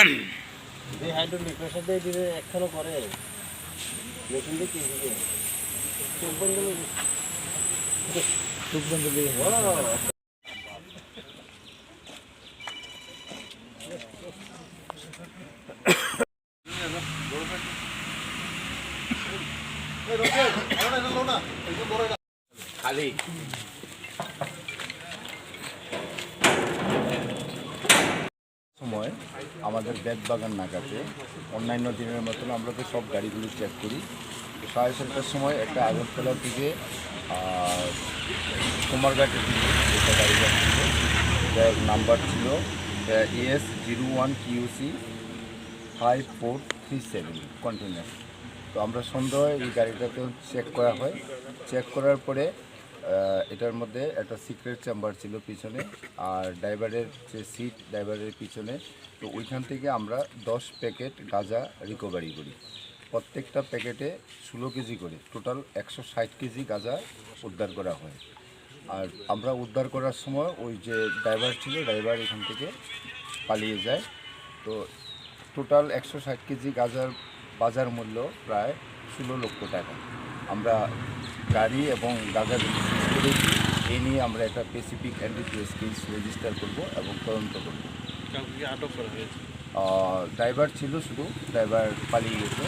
যে hydraulic pressure দিয়ে দিলে একখানো করে। মেশিন দিয়ে কি দিবে চোখ বন্ধ করে চোখ বন্ধ দিয়ে খালি সময় আমাদের ব্যাগ বাগান নাগাতে অন্যান্য দিনের মতন আমরা তো সব গাড়িগুলো চেক করি। সাড়ে সাতটার সময় একটা আগরতলার আহ, কুমারঘাটের দিকে একটা গাড়ি যাচ্ছিল। যার নাম্বার ছিল S zero one QC five four three seven container তো আমরা সন্ধ্যায় এই গাড়িটাকে চেক করা হয়। চেক করার পরে এটার মধ্যে একটা সিক্রেট চেম্বার ছিল পিছনে আর ড্রাইভারের যে সিট ড্রাইভারের পিছনে। তো ওইখান থেকে আমরা দশ প্যাকেট গাঁজা রিকভারি করি। প্রত্যেকটা প্যাকেটে ষোলো কেজি করে টোটাল একশো ষাট কেজি গাঁজা উদ্ধার করা হয়। আর আমরা উদ্ধার করার সময় ওই যে ড্রাইভার ছিল ড্রাইভার এখান থেকে পালিয়ে যায়। তো টোটাল একশো ষাট কেজি গাঁজার বাজার মূল্য প্রায় ষোলো লক্ষ টাকা। আমরা গাড়ি এবং গাঁজা করেছি এই নিয়ে আমরা একটা স্পেসিফিক অ্যান্টিপিএস কেস রেজিস্টার করব এবং তদন্ত করব। আটক করা হয়েছে? ড্রাইভার ছিল শুধু ড্রাইভার পালিয়ে গেছে।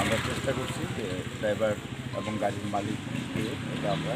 আমরা চেষ্টা করছি যে ড্রাইভার এবং গাড়ির মালিককে এটা আমরা